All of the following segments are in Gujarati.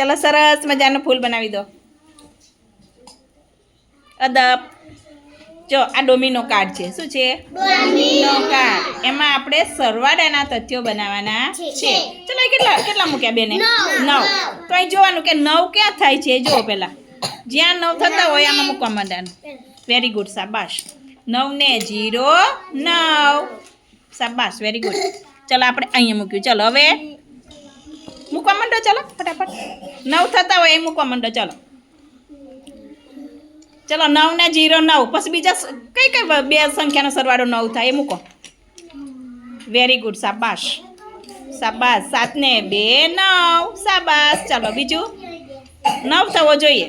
ચલો સરસ મજાનું ફૂલ બનાવી દો. અદબ. જો આ ડોમિનો કાર્ડ છે. શું છે? Domino card. એમાં આપણે સરવાળાના તથ્યો બનાવવાના છે. ચલો કેટલા કેટલા મૂક્યા બેને? નવ. તો અહીં જોવાનું કે નવ ક્યાં થાય છે? જુઓ પહેલાં. જ્યાં નવ થતા હોય આમાં મૂકવા માંડવાનું. વેરી ગુડ શાબાશ. નવ ને જીરો નવ. શાબાશ વેરી ગુડ ચલો આપણે અહીંયા મૂક્યું. ચલો હવે મૂકવા માંડો, ચાલો, ફટાફટ. નવ થતા હોય એ મૂકવા માંડો, ચાલો. ચલો નવ ને જીરો નવ. પછી બીજા કઈ કઈ બે સંખ્યાનો સરવાળો નવ થાય એ મૂકો. વેરી ગુડ સાબાશ સાબાસ સાત ને બે, નવ. સાબાસ ચાલો, બીજું. નવ થવો જોઈએ.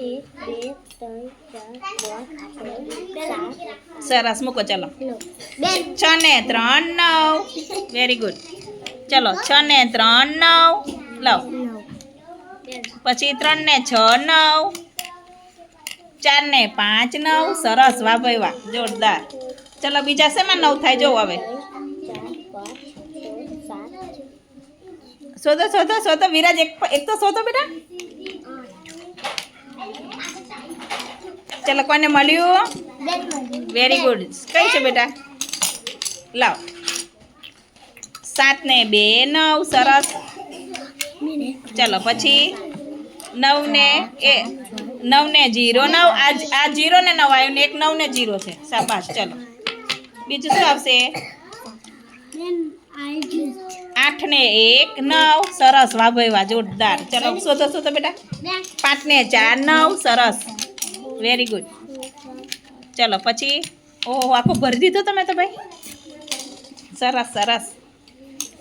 એક, બે, ત્રણ, ચાર, પાંચ છ સરસ મૂકો ચલો. છ ને ત્રણ નવ. વેરી ગુડ ચલો છ ને ત્રણ નવ. લવ પછી ત્રણ ને છ નવ. ચાર ને પાંચ નવ. સરસ વાહ ભાઈ વાહ. જોરદાર. ચલો બીજા શેમાં નવ થાય? જોવો હવે. શોધો શોધો શોધો. વિરાજ એક એક તો શોધો બેટા. ચલો કોને મળ્યું? વેરી ગુડ કઈ છે બેટા? લાવ. સાત ને બે, નવ, સરસ. ચલો, પછી નવ ને એ, નવ ને જીરો. નવ, આ આ જીરો ને નવ આવ્યું ને એક નવ ને જીરો છે. શાબાશ ચલો. બીજું શું આવશે? આઠ ને એક, નવ, સરસ. વાહ જોરદાર. ચલો, શોધો શોધો બેટા. પાંચ ને ચાર, નવ, સરસ. વેરી ગુડ ચલો, પછી, ઓહો, આખો ભરી દીધો તમે તો ભાઈ? સરસ સરસ.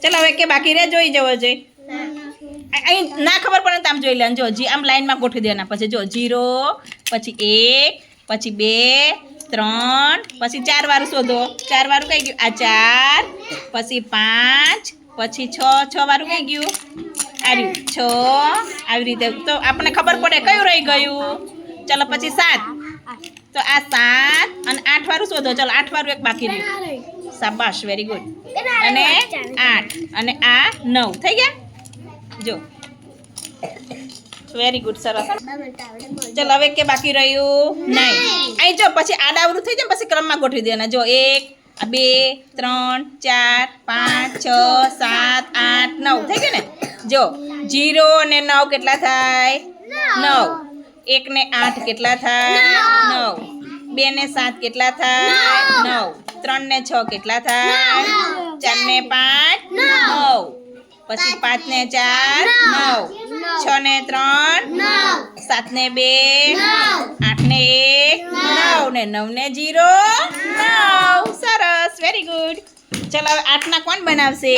ચલો, હવે કે બાકી રે, જોઈ જવો જોઈએ અહીં ના ખબર પડે તો આમ જોઈ લેવાનું. જો, જી, આમ લાઈનમાં ગોઠવી દેવાના. પછી જો, જીરો, પછી એક, પછી બે, ત્રણ, પછી ચાર વારું શોધો. ચાર વારું કઈ ગયું? આ ચાર, પછી પાંચ, પછી છ છ વારું કઈ ગયું? આવ્યું. છ. આવી રીતે. તો આપણને ખબર પડે કયું રહી ગયું? ચલો, પછી સાત. તો આ સાત અને આઠ વારું શોધો. ચાલો આઠ વારું એક બાકી રહ્યું. શાબાશ વેરી ગુડ અને આઠ અને આ નવ. થઈ ગયા? જો. વેરી ગુડ સરસ. ચાલો હવે કે બાકી રહ્યું? નહીં અહીં જો પછી આડાવરું થઈ જાય પછી ક્રમમાં ગોઠવી દેવાના. જો એક બે ત્રણ ચાર પાંચ છ સાત આઠ નવ. થઈ ગયું ને? જો જીરો અને નવ કેટલા થાય? નવ. એક ને આઠ કેટલા થાય? નવ. બે ને સાત કેટલા થાય? નવ. ત્રણ ને છ કેટલા થાય? ચાર ને પાંચ? નવ. પછી પાંચ. ને ચાર? નવ. છ ને ત્રણ? સાત ને બે? આઠ ને એક? નવ. ને નવ ને જીરો? નવ. સરસ. વેરી ગુડ ચલો આઠના કોણ બનાવશે?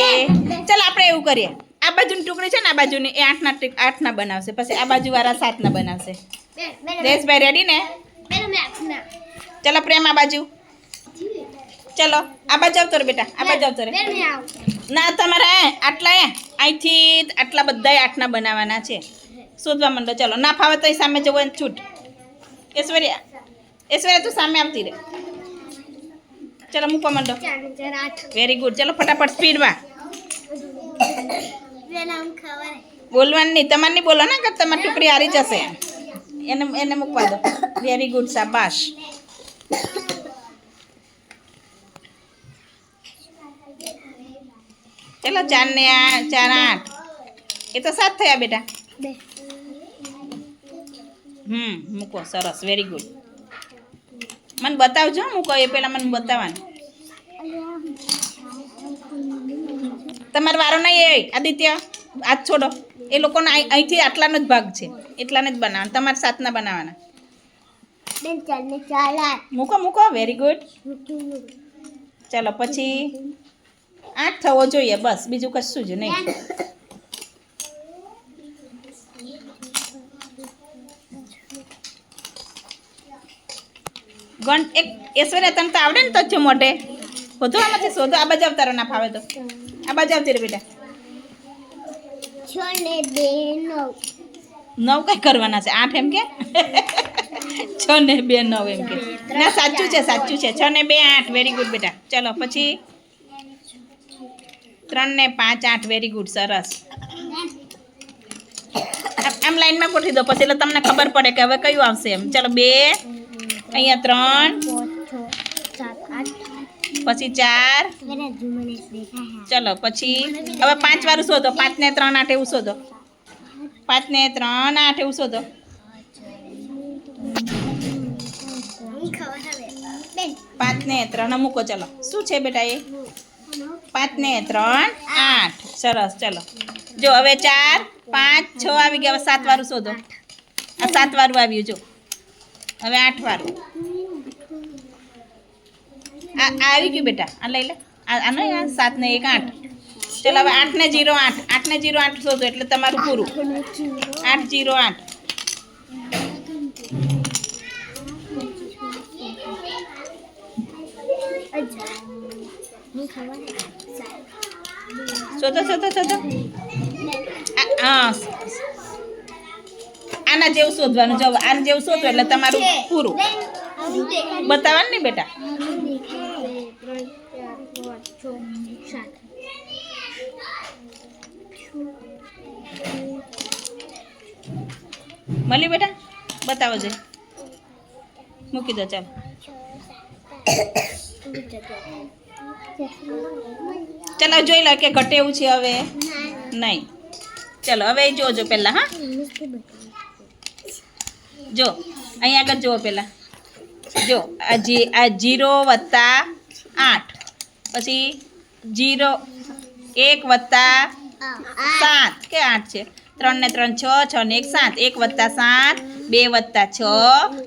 ચલો આપણે એવું કરીએ. આ બાજુની ટુકડી છે ને આ બાજુની એ આઠના આઠના બનાવશે. પછી આ બાજુવાળા સાતના બનાવશે. દેશભાઈ રેડી ને? ચલો પ્રેમ આ બાજુ. ચલો આ બાજુ આવતો રે બેટા આ બાજુ આવતો રે ના તમારે આટલા એ અહીંથી આટલા બધા આઠના બનાવવાના છે. શોધવા માંડો ચલો. ના ફાવે તો સામે જવો ને છૂટ. ઐશ્વર્યા ઐશ્વર્યા તું સામે આવતી રે ચલો મૂકવા માંડો. વેરી ગુડ ચલો ફટાફટ સ્પીડમાં બોલવાનું નહીં તમારે નહીં બોલો ને કે તમારી ટુકડી હારી જશે? એને એને મૂકવા દો. વેરી ગુડ શાબાશ. ચલો ચાર ને આ ચાર આઠ. એ તો સાત થયા બેટા. હમ મૂકો સરસ વેરી ગુડ મને બતાવજો મૂકો એ પહેલાં મને બતાવવાનું. તમારો વારો નહીં એ આદિત્ય આજ છોડો. એ લોકોનો અહીં- અહીંથી આટલાનો જ ભાગ છે. એટલાને જ બનાવવાના. તમારે સાતના બનાવવાના. મૂકો મૂકો. વેરી ગુડ ચાલો પછી આઠ થવો જોઈએ. બસ બીજું કશું જ નહીં. ગણ એક ઐશ્વર્યા તને તો આવડે ને તો મોઢે. બધું આમાંથી શોધો. આ બજાવતારો ના ફાવે તો. આ બાજુ આવતી રે બેટા. છ ને બે નવ. નવ કઈ કરવાના છે? આઠ એમ કે? છ ને બે નવ એમ કે. ના સાચું છે સાચું છે. છ ને બે આઠ. વેરી ગુડ બેટા. ચલો પછી ત્રણ ને પાંચ આઠ. વેરી ગુડ સરસ. આમ- આમ લાઈનમાં ગોઠવી દો. પછી એટલે તમને ખબર પડે કે હવે કયું આવશે એમ. ચલો બે અહીંયા ત્રણ પછી ચાર. ચલો, પછી હવે પાંચ વાળું શોધો. પાંચ ને ત્રણ આઠ એવું શોધો. પાંચ ને ત્રણ આઠ એવું શોધો. પાંચ ને ત્રણ મૂકો, ચલો. શું છે બેટા એ? પાંચ ને ત્રણ આઠ. સરસ, ચલો. જો, હવે ચાર, પાંચ, છ આવી ગયા. હવે સાત વાળું શોધો. આ સાત વાળું આવ્યું, જો. હવે આઠ વાળું. આ આવી ગયું બેટા. આ લઈ લે. આ આ આ સાત ને એક આઠ. ચાલો હવે આઠ ને જીરો આઠ. આઠ ને જીરો આઠ શોધો એટલે તમારું પૂરું. આઠ જીરો આઠ. શોધો શોધો શોધો. હા. આના જેવું શોધવાનું. જો, આના જેવું શોધો એટલે તમારું પૂરું. બતાવવાનું ને બેટા. મળી બેટા? બતાવો જે મૂકી દો, ચાલો. ચાલો જોઈ લો કે ઘટે એવું છે હવે. નહીં. ચલો, હવે જોજો પહેલાં, હા? જો અહીંયા આગળ જુઓ પહેલાં. જો, આ જી, આ જીરો વત્તા આઠ. પછી જીરો એક વત્તા સાત. કે આઠ છે? ત્રણ ને ત્રણ છ છ ને એક સાત. એક વત્તા સાત બે વત્તા છ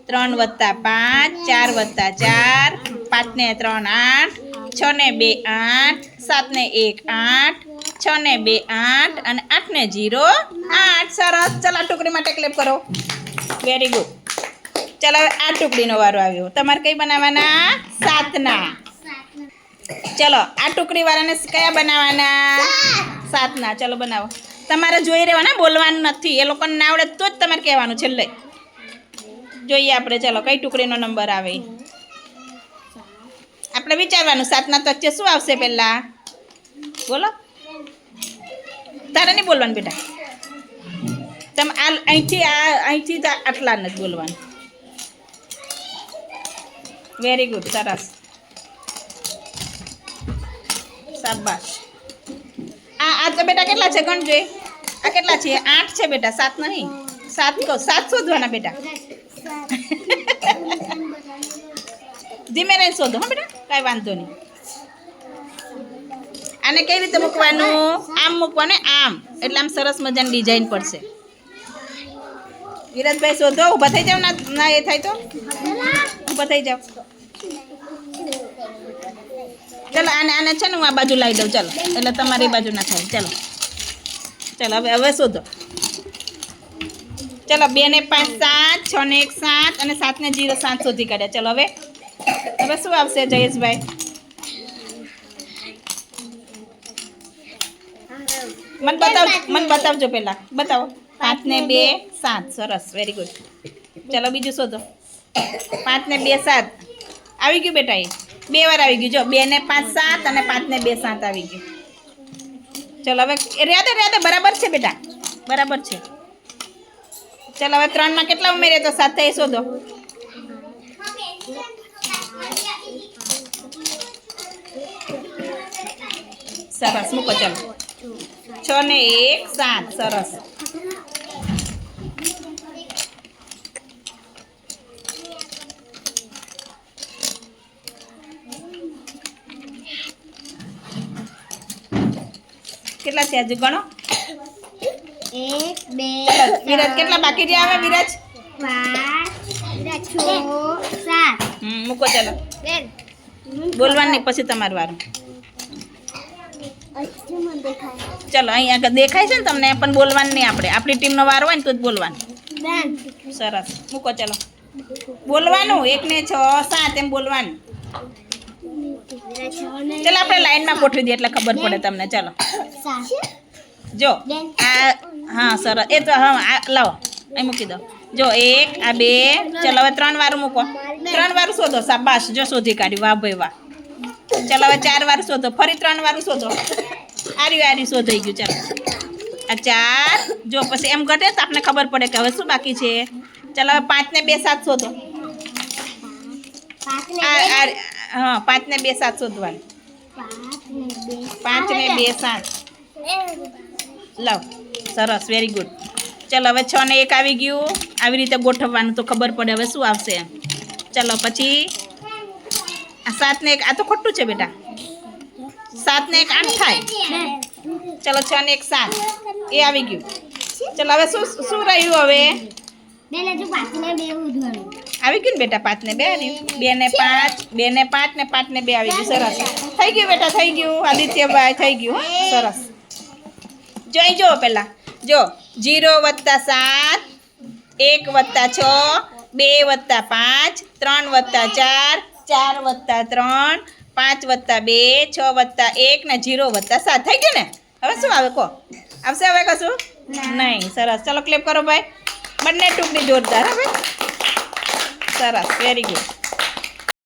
ત્રણ વત્તા પાંચ ચાર વત્તા ચાર પાંચ ને ત્રણ આઠ છ ને બે આઠ સાત ને એક આઠ છ ને બે આઠ અને આઠ ને જીરો આઠ. સરસ. ચાલો આ ટુકડી માટે ક્લેપ કરો. વેરી ગુડ ચાલો હવે આ ટુકડીનો વારો આવ્યો. તમારે કઈ બનાવવાના? સાતના. ચલો આ ટુકડી વાળાને કયા બનાવવાના? સાતના. ચલો બનાવો. તમારે જોઈ રહેવાના, બોલવાનું નથી. એ લોકોને ના આવડે તો જ તમારે કહેવાનું છેલ્લે. જોઈએ આપણે, ચાલો, કઈ ટુકડીનો નંબર આવે. આપણે વિચારવાનું, સાતના તથ્ય શું આવશે પહેલાં? બોલો. તારે નહીં બોલવાનું બેટા. તમે આ અહીંથી આ અહીંથી આટલા નથી બોલવાનું. વેરી ગુડ સરસ. શાબાશ. આ તો બેટા કેટલા છે ગણજે આ કેટલા છે? આઠ છે બેટા, સાત નહીં. સાત કહો, સાત શોધવાના બેટા. ધીમે રહીને શોધો, હા બેટા, કાંઈ વાંધો નહીં. આને કઈ રીતે મૂકવાનું? આમ મૂકવાનું, આમ. એટલે આમ સરસ મજાની ડિઝાઇન પડશે. વિરાજભાઈ શોધો, ઊભા થઈ જાવ ના, એ થાય તો? ઊભા થઈ જાવ. ચાલો, આને આને છે ને હું આ બાજુ લાવી દઉં, ચાલો. એટલે તમારી બાજુ ના થાય. ચાલો. ચાલો, હવે હવે શોધો. ચાલો, બે ને પાંચ, સાત, છ ને એક, સાત અને સાત ને જીરો, સાત શોધી કાઢ્યા. ચાલો, હવે. હવે શું આવશે, જયેશભાઈ? મને બતાવ, મને બતાવજો પહેલા. બતાવો. પાંચ ને બે, સાત. સરસ. વેરી ગુડ ચાલો, બીજું શોધો. પાંચ ને બે, સાત. આવી ગયું બેટા એ. બે વાર આવી ગયું. જો, બે ને પાંચ સાત અને પાંચ ને બે સાત આવી ગયું. ચલો, હવે રહ્યા દે રહ્યા દે બરાબર છે બેટા? બરાબર છે. ચલો, હવે ત્રણમાં કેટલા ઉમેરીએ તો? સાત થઈ શોધો. સરસ, મૂકો, ચલો. છ ને એક, સાત, સરસ. કેટલા છે હજુ ગણો? એક બે વિરાજ કેટલા બાકી રહ્યા હવે વિરાજ? પાંચ છ સાત. મૂકો ચાલો. બેન. બોલવાનું પછી તમારું વારું. ચલો અહીંયા આગળ દેખાય છે ને તમને પણ બોલવાનું નહીં આપણે. આપણી ટીમનો વારો હોય ને તો જ બોલવાનું. સરસ. મૂકો ચલો. બોલવાનું એક ને છ સાત એમ બોલવાનું. ચલો, આપણે લાઈનમાં ગોઠવી દઈએ એટલે ખબર પડે તમને. ચાલો. જો, આ, હા, સરસ. એ તો હા લાવો. અહીં મૂકી દો. જો, એક, આ બે, ચાલો, હવે ત્રણ વાર મૂકો. ત્રણ વાર શોધો, શાબાશ. જો, શોધી કાઢ્યું. વાહ, ભાઈ, વાહ. ચાલો, હવે ચાર વાર શોધો. ફરી ત્રણ વાર શોધો. આર્યું આર્યું શોધાઈ ગયું. ચાલો. આ ચાર. જો, પછી એમ ઘટે તો આપણને ખબર પડે કે હવે શું બાકી છે. ચાલો, હવે પાંચ ને બે, સાત શોધો. હા પાંચ ને બે સાત શોધવાનું. પાંચ ને બે સાત. લવ, સરસ વેરી ગુડ ચલો, હવે છ ને એક આવી ગયું. આવી રીતે ગોઠવવાનું તો ખબર પડે, હવે શું આવશે એમ. ચલો, પછી આ સાત ને એક, આ તો ખોટું છે બેટા. સાત ને એક આઠ થાય. ચલો, છ ને એક સાત. એ આવી ગયું. ચલો, હવે શું શું રહ્યું હવે? આવી ગયું ને બેટા પાંચ ને બે બે ને પાંચ બે ને પાંચ ને પાંચ ને બે આવી ગયું. સરસ. થઈ ગયું બેટા થઈ ગયું. આદિત્યભાઈ થઈ ગયું સરસ. જો અહીં જુઓ પહેલાં. જો જીરો વત્તા સાત એક વત્તા છ બે વત્તા પાંચ ત્રણ વત્તા ચાર ચાર વત્તા ત્રણ પાંચ વત્તા બે છ વત્તા એક ને જીરો વત્તા સાત. થઈ ગયું ને? હવે શું આવે? કહો. આવશે હવે કશું? નહીં. સરસ. ચલો ક્લેપ કરો ભાઈ. બંને ટુકડી જોરદાર હવે સરસ વેરી ગુડ